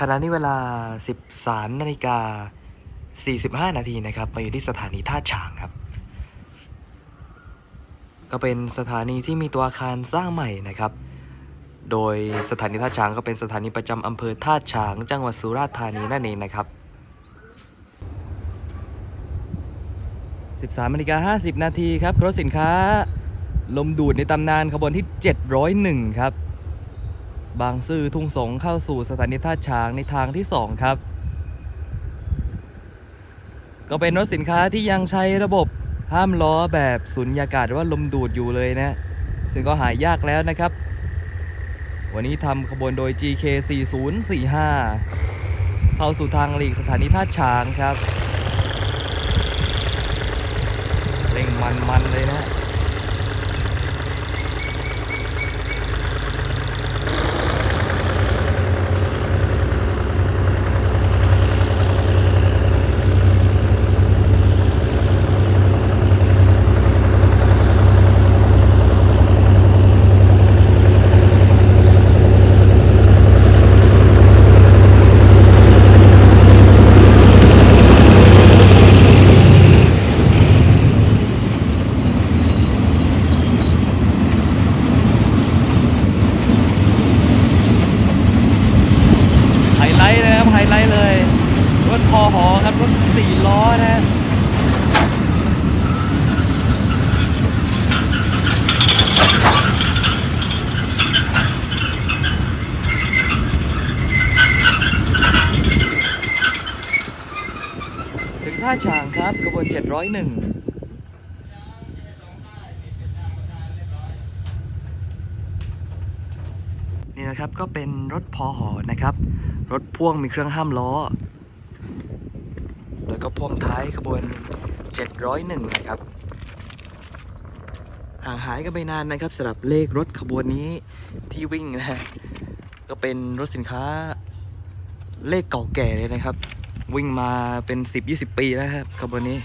ขณะนี้เวลา 13นาฬิกา45 นาทีนะครับมาอยู่ที่สถานีท่าฉางครับ ก็เป็นสถานีที่มีตัวอาคารสร้างใหม่นะครับ โดยสถานีท่าฉางก็เป็นสถานีประจำอำเภอท่าฉาง จังหวัดสุราษฎร์ธานีนั่นเองนะครับ 13นาฬิกา50 นาทีครับรถสินค้า ลมดูดในตำนานขบวนที่ 701 ครับ บางซื่อทุ่งสงเข้าสู่สถานีท่าช้างในทางที่ 2 ครับ ก็เป็นรถสินค้าที่ยังใช้ระบบห้ามล้อแบบสุญญากาศหรือว่าลมดูดอยู่เลยนะ ซึ่งก็หายยากแล้วนะครับ วันนี้ทำขบวนโดย GK 4045 เข้าสู่ทางหลีกสถานีท่าช้างครับ เร่งมันๆเลยนะ ไฮไลท์เลยครับไฮไลท์เลย รถพอหอครับ รถ สี่ล้อนะถึงท่าฉางครับกระบวน 701นี่นะครับก็เป็นรถพอหอนะครับ รถพ่วงมีเครื่องห้ามล้อ โดยก็พ่วงท้ายขบวน 701 นะครับ ห่างหายกันไปนานนะครับสำหรับเลขรถขบวนนี้ที่วิ่งนะก็เป็นรถสินค้าเลขเก่าแก่เลยนะครับ วิ่งมาเป็น 10-20 ปีแล้วครับขบวนนี้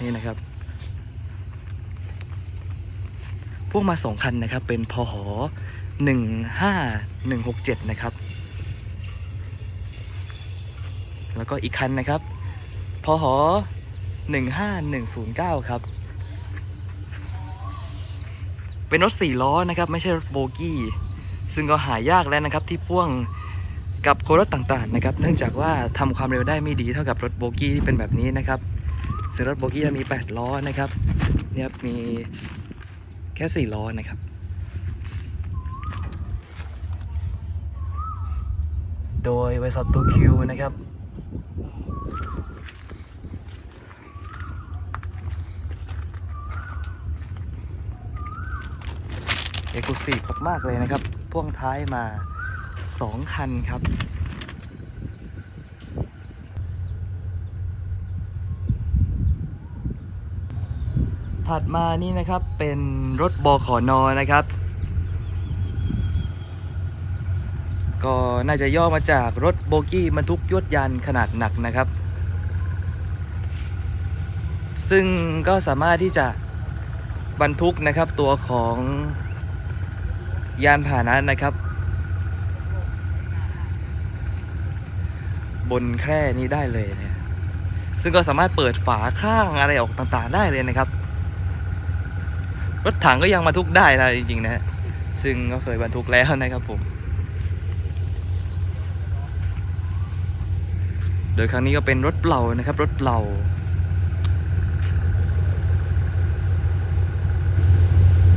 นี่นะครับ พวกมาสองคันนะครับ เป็นพอหอ 15167 นะครับ แล้วก็อีกคันนะครับ พอหอ15109 ครับ เป็นรถ 4 ล้อนะครับ ไม่ใช่รถโบกี้ ซึ่งก็หายากแล้วนะครับ ที่พ่วงกับโครถต่างๆนะครับ เนื่องจากว่าทำความเร็วได้ไม่ดีเท่ากับรถโบกี้ที่เป็นแบบนี้นะครับซึ่งรถโบกี้จะมี 8 ล้อนะครับ เนี่ยมีแค่ 4 ล้อนะครับ โดยบริษัทตัวคิวนะครับ เอกลุศิมากๆเลยนะครับ พ่วงท้ายมา 2 คันครับถัดมานี่นะครับเป็นรถบขอนนะครับ ก็น่าจะย่อมาจากรถโบกี้บรรทุกยวดยานขนาดหนักนะครับ ซึ่งก็สามารถที่จะบรรทุกนะครับตัวของยานพาหนะนะครับ บนแคร่นี้ได้เลยนี่ยซึ่งก็สามารถเปิดฝาข้างอะไรออกต่างๆ ได้เลยนะครับ รถถังก็ยังบรรทุกได้นะจริงๆนะซึ่งก็เคยบรรทุกแล้วนะครับผม โดยครั้งนี้ก็เป็นรถเปล่านะครับ รถเปล่า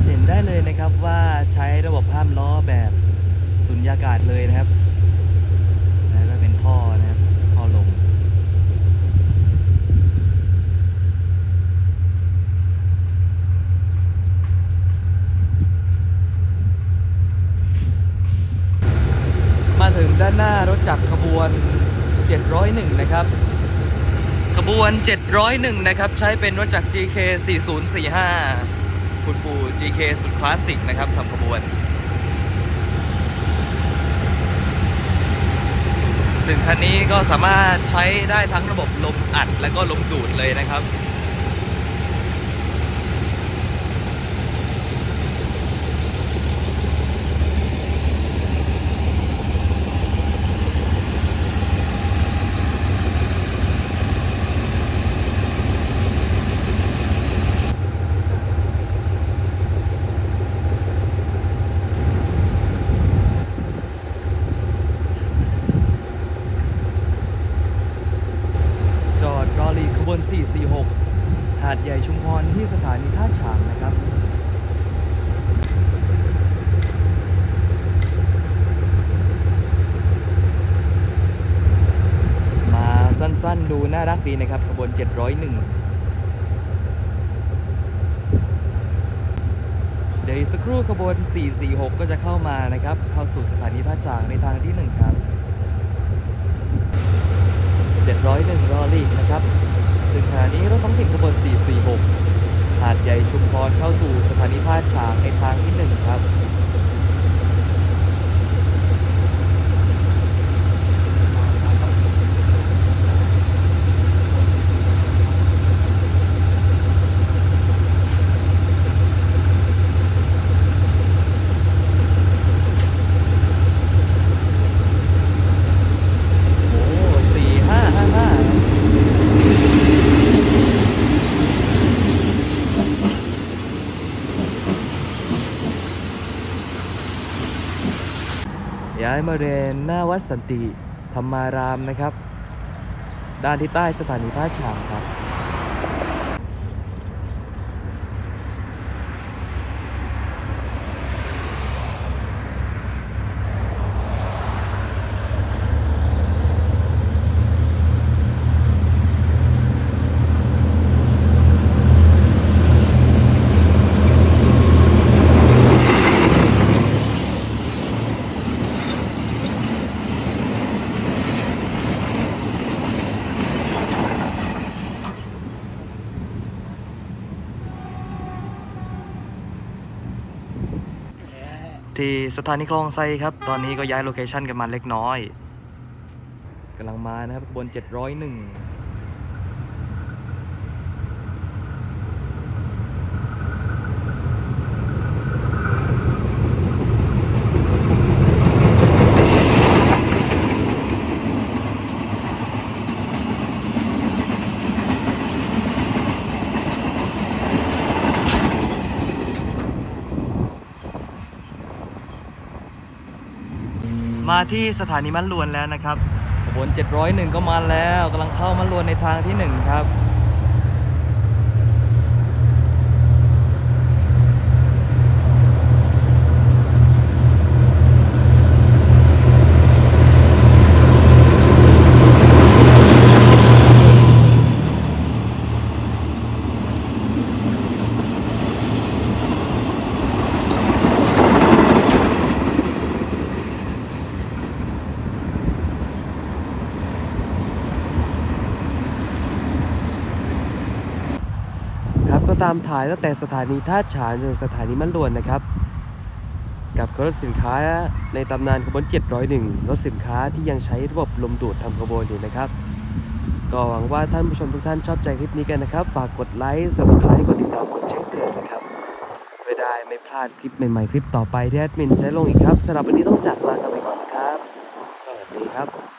เห็นได้เลยนะครับว่าใช้ระบบห้ามล้อแบบสุญญากาศเลยนะครับแล้วก็เป็นท่อนะครับท่อลมมาถึงด้านหน้ารถจักรขบวน 701 นะครับ ขบวน 701 นะครับ ใช้เป็นรถจักร GK 4045 คุณปู่ GK สุดคลาสสิกนะครับทำขบวน ซึ่งคันนี้ก็สามารถใช้ได้ทั้งระบบลมอัดและก็ลมดูดเลยนะครับ น่ารักดีนะครับขบวน 701 เดี๋ยวสักครู่ขบวน 446 ก็จะเข้ามานะครับ เข้าสู่สถานีท่าช้างในทางที่ 1 ครับ 701 รอลีกนะครับซึ่งขณะนี้รถท้องถิ่นขบวน 446 หาดใหญ่ชุมพรเข้าสู่สถานีท่าช้างในทางที่ 1 ครับ โอ้สี่ห้าห้าห้าย้ายมาเรียนหน้าวัดสันติธรรมารามนะครับ ด้านที่ใต้สถานีท่าฉางครับ ที่สถานีคลองไซครับ ตอนนี้ก็ย้ายโลเคชันกันมาเล็กน้อยกำลังมานะครับบน 701 มาที่สถานีมันลวนแล้วนะครับขบวน701 ก็มาแล้วกำลังเข้ามันลวนในทางที่ 1 ครับ ตามถ่ายตั้งแต่สถานีท่าฉางจนสถานีมันลวนนะครับ กับรถสินค้าในตำนานขบวน 701 รถสินค้าที่ยังใช้ระบบลมดูดทำขบวนอยู่นะครับ ก็หวังว่าท่านผู้ชมทุกท่านชอบใจคลิปนี้กันนะครับ ฝากกดไลค์สับสไครต์กดติดตามกดแจ้งเตือนนะครับไม่ได้ไม่พลาดคลิปใหม่ๆคลิปต่อไปที่แอดมินจะลงอีกครับสำหรับวันนี้ต้องจากลากันไปก่อนนะครับ สวัสดีครับ